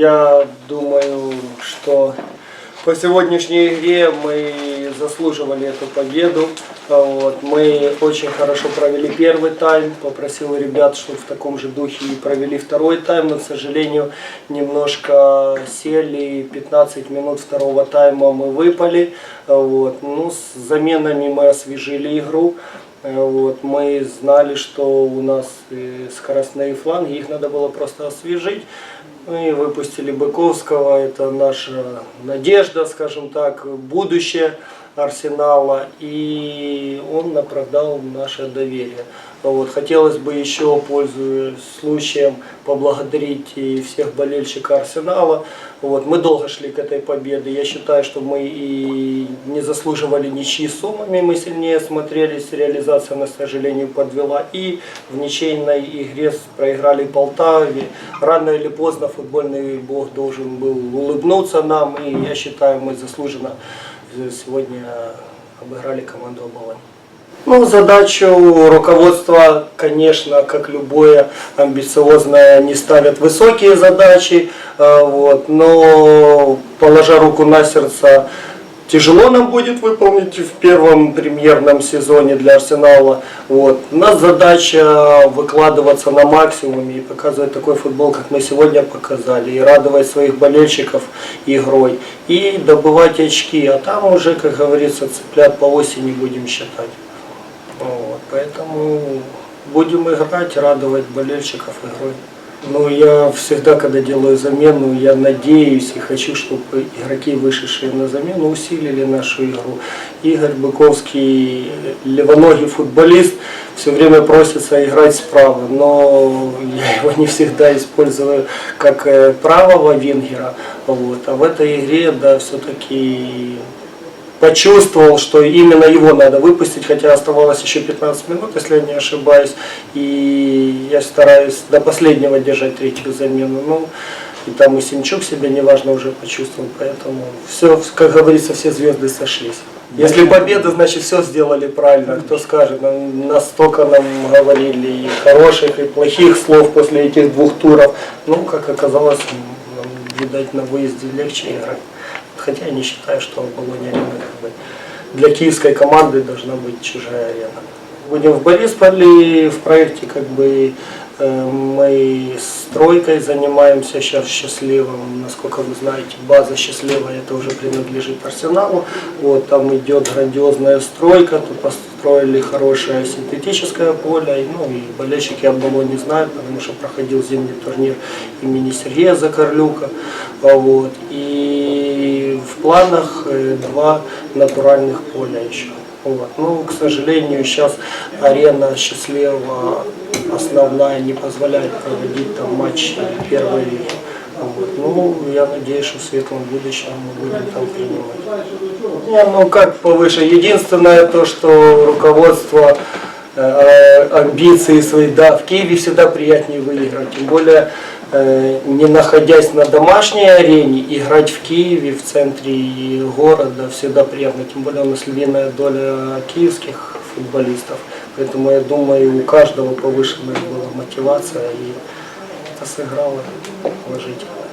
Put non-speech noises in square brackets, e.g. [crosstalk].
Я думаю, что по сегодняшней игре мы заслуживали эту победу. А Вот. Мы очень хорошо провели первый тайм. Попросил ребят, чтобы в таком же духе и провели второй тайм. Но, к сожалению, немножко сели. 15 минут второго тайма мы выпали. А Вот. Ну, с заменами мы освежили игру. Э, Вот, мы знали, что у нас э, скоростные фланги, их надо было просто освежить. Мы выпустили Быковского, это наша надежда, скажем так, будущее Арсенала, и он оправдал наше доверие. Вот. Хотелось бы еще, пользуясь случаем, поблагодарить и всех болельщиков Арсенала. Вот. Мы долго шли к этой победе. Я считаю, что мы и не заслуживали ничьи суммами, мы сильнее смотрелись. Реализация, на сожалению, подвела. И в ничейной игре проиграли Полтаве. Рано или поздно футбольный бог должен был улыбнуться нам. И я считаю, мы заслуженно сегодня обыграли команду Оболонь. Ну, задачу руководства, конечно, как любое амбициозное, не ставят высокие задачи, э, вот, но, положа руку на сердце, тяжело нам будет выполнить в первом премьерном сезоне для Арсенала. Вот. У нас задача выкладываться на максимуме и показывать такой футбол, как мы сегодня показали, и радовать своих болельщиков игрой, и добывать очки, а там уже, как говорится, цыплят по осени будем считать. Вот, поэтому будем играть, радовать болельщиков игрой. Ну, я всегда, когда делаю замену, я надеюсь и хочу, чтобы игроки, вышедшие на замену, усилили нашу игру. Игорь Быковский, левоногий футболист, все время просится играть справа, но я [laughs] его не всегда использую как э, правого вингера. Вот. А в этой игре, да, все-таки почувствовал, что именно его надо выпустить, хотя оставалось еще 15 минут, если я не ошибаюсь, и я стараюсь до последнего держать третью замену. Ну, и там и Симчук себя неважно уже почувствовал, поэтому все, как говорится, все звезды сошлись. Если победа, значит все сделали правильно. Кто скажет, нам настолько нам говорили и хороших, и плохих слов после этих двух туров. Ну, как оказалось, нам, видать, на выезде легче играть. Хотя я не считаю, что Болония арена как бы для киевской команды должна быть чужая арена. Будем в Борисполе, в проекте как бы э, мы стройкой занимаемся сейчас счастливым. Насколько вы знаете, база счастливая это уже принадлежит Арсеналу. Вот там идет грандиозная стройка, тут построили хорошее синтетическое поле. Ну и болельщики Оболони знают, потому что проходил зимний турнир имени Сергея Закарлюка. А Вот. И в планах э, два натуральных поля еще. Вот. Ну, к сожалению, сейчас арена счастливо основная не позволяет проводить там матчи первой лиги. Вот. Ну, я надеюсь, что в светлом будущем мы будем там принимать. Не, ну как повыше. Единственное то, что руководство амбиции свои, да, в Киеве всегда приятнее выиграть. Тем более, э, не находясь на домашней арене, играть в Киеве, в центре города, всегда приятно. Тем более у нас львиная доля киевских футболистов. Поэтому я думаю, у каждого повышенная была мотивация и это сыграло положительно.